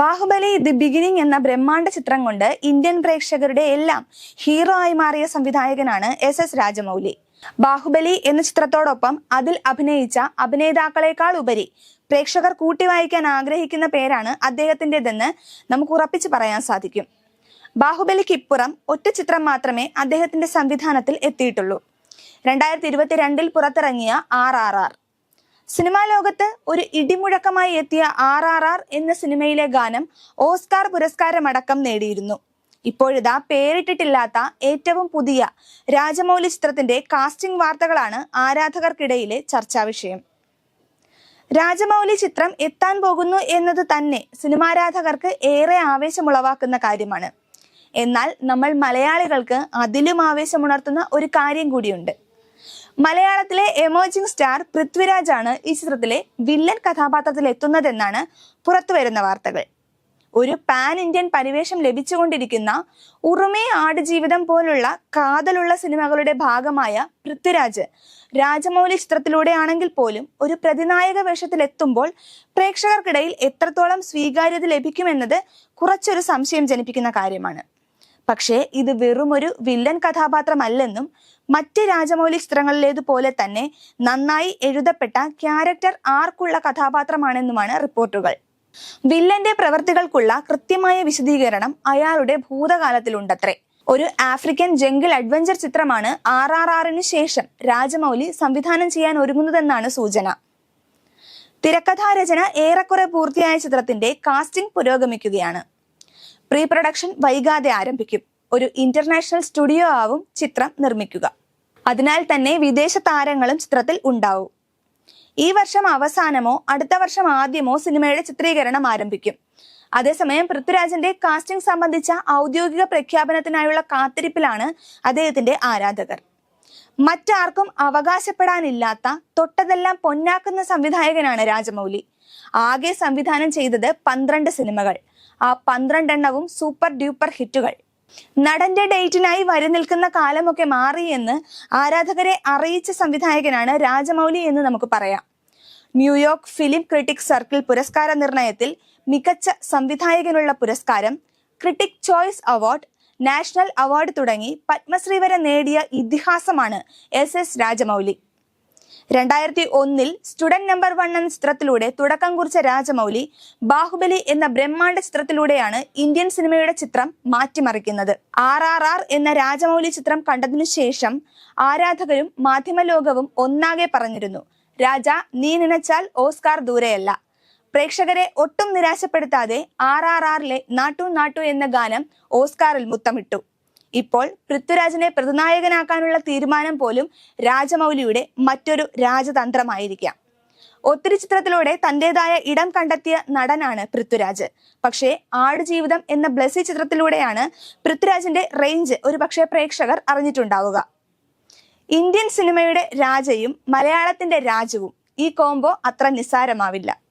Baahubali the beginning എന്ന ബ്രഹ്മാണ്ഡ ചിത്രം കൊണ്ട് ഇന്ത്യൻ പ്രേക്ഷകരുടെ എല്ലാം ഹീറോ ആയി മാറിയ സംവിധായകനാണ് എസ് എസ് രാജമൗലി. ബാഹുബലി എന്ന ചിത്രത്തോടൊപ്പം അതിൽ അഭിനയിച്ച അഭിനേതാക്കളെക്കാൾ ഉപരി പ്രേക്ഷകർ കൂട്ടി വായിക്കാൻ ആഗ്രഹിക്കുന്ന പേരാണ് അദ്ദേഹത്തിന്റെതെന്ന് നമുക്ക് ഉറപ്പിച്ച് പറയാൻ സാധിക്കും. ബാഹുബലിക്ക് ഇപ്പുറം ഒറ്റ ചിത്രം മാത്രമേ അദ്ദേഹത്തിന്റെ സംവിധാനത്തിൽ എത്തിയിട്ടുള്ളൂ. രണ്ടായിരത്തി ഇരുപത്തിരണ്ടിൽ പുറത്തിറങ്ങിയ ആർ ആർ ആർ. സിനിമാ ലോകത്ത് ഒരു ഇടിമുഴക്കമായി എത്തിയ ആർ ആർ ആർ എന്ന സിനിമയിലെ ഗാനം ഓസ്കാർ പുരസ്കാരമടക്കം നേടിയിരുന്നു. ഇപ്പോഴിതാ പേരിട്ടിട്ടില്ലാത്ത ഏറ്റവും പുതിയ രാജമൗലി ചിത്രത്തിന്റെ കാസ്റ്റിംഗ് വാർത്തകളാണ് ആരാധകർക്കിടയിലെ ചർച്ചാ വിഷയം. രാജമൗലി ചിത്രം എത്താൻ പോകുന്നു എന്നത് തന്നെ സിനിമാരാധകർക്ക് ഏറെ ആവേശമുളവാക്കുന്ന കാര്യമാണ്. എന്നാൽ നമ്മൾ മലയാളികൾക്ക് അതിലും ആവേശമുണർത്തുന്ന ഒരു കാര്യം കൂടിയുണ്ട്. മലയാളത്തിലെ എമേർജിംഗ് സ്റ്റാർ പൃഥ്വിരാജ് ആണ് ഈ ചിത്രത്തിലെ വില്ലൻ കഥാപാത്രത്തിൽ എത്തുന്നതെന്നാണ് പുറത്തുവരുന്ന വാർത്തകൾ. ഒരു പാൻ ഇന്ത്യൻ പരിവേഷം ലഭിച്ചുകൊണ്ടിരിക്കുന്ന ഉറുമേ ആട് ജീവിതം പോലുള്ള കാതലുള്ള സിനിമകളുടെ ഭാഗമായ പൃഥ്വിരാജ് രാജമൗലി ചിത്രത്തിലൂടെയാണെങ്കിൽ പോലും ഒരു പ്രതിനായക വേഷത്തിൽ എത്തുമ്പോൾ പ്രേക്ഷകർക്കിടയിൽ എത്രത്തോളം സ്വീകാര്യത ലഭിക്കുമെന്നത് കുറച്ചൊരു സംശയം ജനിപ്പിക്കുന്ന കാര്യമാണ്. പക്ഷേ ഇത് വെറുമൊരു വില്ലൻ കഥാപാത്രമല്ലെന്നും മറ്റ് രാജമൗലി ചിത്രങ്ങളിലേതുപോലെ തന്നെ നന്നായി എഴുതപ്പെട്ട ക്യാരക്ടർ ആർക്കുള്ള കഥാപാത്രമാണെന്നുമാണ് റിപ്പോർട്ടുകൾ. വില്ലന്റെ പ്രവർത്തികൾക്കുള്ള കൃത്യമായ വിശദീകരണം അയാളുടെ ഭൂതകാലത്തിലുണ്ടത്രേ. ഒരു ആഫ്രിക്കൻ ജംഗിൾ അഡ്വഞ്ചർ ചിത്രമാണ് ആർ ആർ ആറിന് ശേഷം രാജമൗലി സംവിധാനം ചെയ്യാൻ ഒരുങ്ങുന്നതെന്നാണ് സൂചന. തിരക്കഥാരചന ഏറെക്കുറെ പൂർത്തിയായ ചിത്രത്തിന്റെ കാസ്റ്റിംഗ് പുരോഗമിക്കുകയാണ്. പ്രീ പ്രൊഡക്ഷൻ വൈകാതെ ആരംഭിക്കും. ഒരു ഇന്റർനാഷണൽ സ്റ്റുഡിയോ ആവും ചിത്രം നിർമ്മിക്കുക. അതിനാൽ തന്നെ വിദേശ താരങ്ങളും ചിത്രത്തിൽ ഉണ്ടാവും. ഈ വർഷം അവസാനമോ അടുത്ത വർഷം ആദ്യമോ സിനിമയുടെ ചിത്രീകരണം ആരംഭിക്കും. അതേസമയം പൃഥ്വിരാജിന്റെ കാസ്റ്റിംഗ് സംബന്ധിച്ച ഔദ്യോഗിക പ്രഖ്യാപനത്തിനായുള്ള കാത്തിരിപ്പിലാണ് അദ്ദേഹത്തിന്റെ ആരാധകർ. മറ്റാർക്കും അവകാശപ്പെടാനില്ലാത്ത തൊട്ടതെല്ലാം പൊന്നാക്കുന്ന സംവിധായകനാണ് രാജമൗലി. ആകെ സംവിധാനം ചെയ്തത് പന്ത്രണ്ട് സിനിമകൾ. ആ പന്ത്രണ്ടെണ്ണവും സൂപ്പർ ഡ്യൂപ്പർ ഹിറ്റുകൾ. നടന്റെ ഡേറ്റിനായി വരി നിൽക്കുന്ന കാലമൊക്കെ എന്ന് ആരാധകരെ അറിയിച്ച സംവിധായകനാണ് രാജമൗലി എന്ന് നമുക്ക് പറയാം. ന്യൂയോർക്ക് ഫിലിം ക്രിട്ടിക് സർക്കിൾ പുരസ്കാര നിർണയത്തിൽ മികച്ച സംവിധായകനുള്ള പുരസ്കാരം critic choice award national award തുടങ്ങി പത്മശ്രീ വരെ നേടിയ ഇതിഹാസമാണ് എസ് എസ് രാജമൗലി. രണ്ടായിരത്തി ഒന്നിൽ സ്റ്റുഡന്റ് നമ്പർ വൺ എന്ന ചിത്രത്തിലൂടെ തുടക്കം കുറിച്ച രാജമൗലി ബാഹുബലി എന്ന ബ്രഹ്മാണ്ഡ ചിത്രത്തിലൂടെയാണ് ഇന്ത്യൻ സിനിമയുടെ ചിത്രം മാറ്റിമറിക്കുന്നത്. ആർ ആർ ആർ എന്ന രാജമൗലി ചിത്രം കണ്ടതിനു ശേഷം ആരാധകരും മാധ്യമലോകവും ഒന്നാകെ പറഞ്ഞിരുന്നു രാജ നീ നനച്ചാൽ ഓസ്കാർ ദൂരെയല്ല. പ്രേക്ഷകരെ ഒട്ടും നിരാശപ്പെടുത്താതെ ആർ ആർ ആറിലെ നാട്ടു നാട്ടു എന്ന ഗാനം ഓസ്കാറിൽ മുത്തമിട്ടു. ഇപ്പോൾ പൃഥ്വിരാജിനെ പ്രതിനായകനാക്കാനുള്ള തീരുമാനം പോലും രാജമൗലിയുടെ മറ്റൊരു രാജതന്ത്രമായിരിക്കാം. ഒത്തിരി ചിത്രത്തിലൂടെ തന്റേതായ ഇടം കണ്ടെത്തിയ നടനാണ് പൃഥ്വിരാജ്. പക്ഷേ ആടുജീവിതം എന്ന ബ്ലസി ചിത്രത്തിലൂടെയാണ് പൃഥ്വിരാജിന്റെ റേഞ്ച് ഒരു പക്ഷേ പ്രേക്ഷകർ അറിഞ്ഞിട്ടുണ്ടാവുക. ഇന്ത്യൻ സിനിമയുടെ രാജയും മലയാളത്തിന്റെ രാജവും ഈ കോംബോ അത്ര നിസ്സാരമാവില്ല.